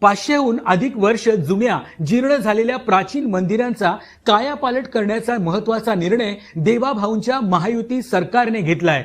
पाचशेहून अधिक वर्ष जुन्या जीर्ण झालेल्या प्राचीन मंदिरांचा कायापालट करण्याचा महत्त्वाचा निर्णय देवाभाऊंच्या महायुती सरकारने घेतलाय.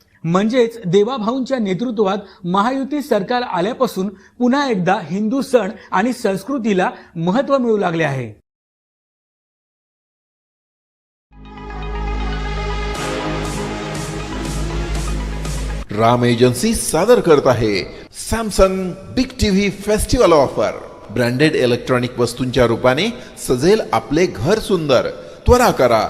म्हणजेच देवाभाऊंच्या नेतृत्वात महायुती सरकार आल्यापासून पुन्हा एकदा हिंदू सण आणि संस्कृतीला महत्त्व मिळू लागले आहे. राम एजन्सी सादर करत आहे. Samsung big TV festival offer. Branded electronic वस्तूंच्या रूपाने सजेल आपले घर सुंदर. त्वरा करा.